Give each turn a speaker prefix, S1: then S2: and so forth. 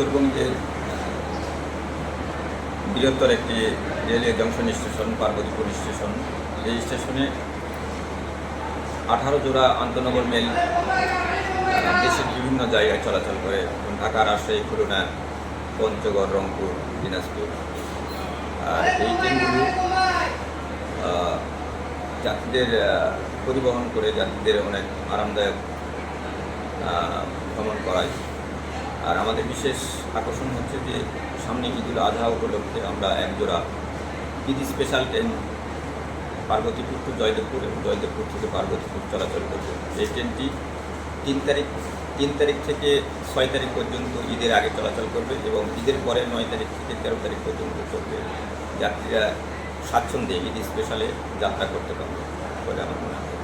S1: উত্তরবঙ্গের বৃহত্তর একটি railway junction station Parbatipur station. এই স্টেশনে আঠারো জোড়া আন্তনগর মেল দেশের বিভিন্ন জায়গায় চলাচল করে ঢাকা রাজশাহী খুলনা, পঞ্চগড়, রংপুর, দিনাজপুর। আর এই ট্রেনগুলো যাত্রীদের পরিবহন করে যাত্রীদের অনেক আরামদায়ক ভ্রমণ করায়। আর আমাদের বিশেষ আকর্ষণ হচ্ছে যে সামনে ঈদুল আধা উপলক্ষে আমরা একজোড়া Eid special train Parbatipur to Joydebpur এবং জয়দেবপুর থেকে পার্বতীপুর চলাচল করবে। এই ট্রেনটি তিন তারিখ তিন তারিখ থেকে ছয় তারিখ পর্যন্ত ঈদের আগে চলাচল করবে এবং ঈদের পরে নয় তারিখ থেকে তেরো তারিখ পর্যন্ত চলবে। যাত্রীরা স্বাচ্ছন্দ্যে ঈদ স্পেশালে যাত্রা করতে পারবে বলে আমার মনে হয়।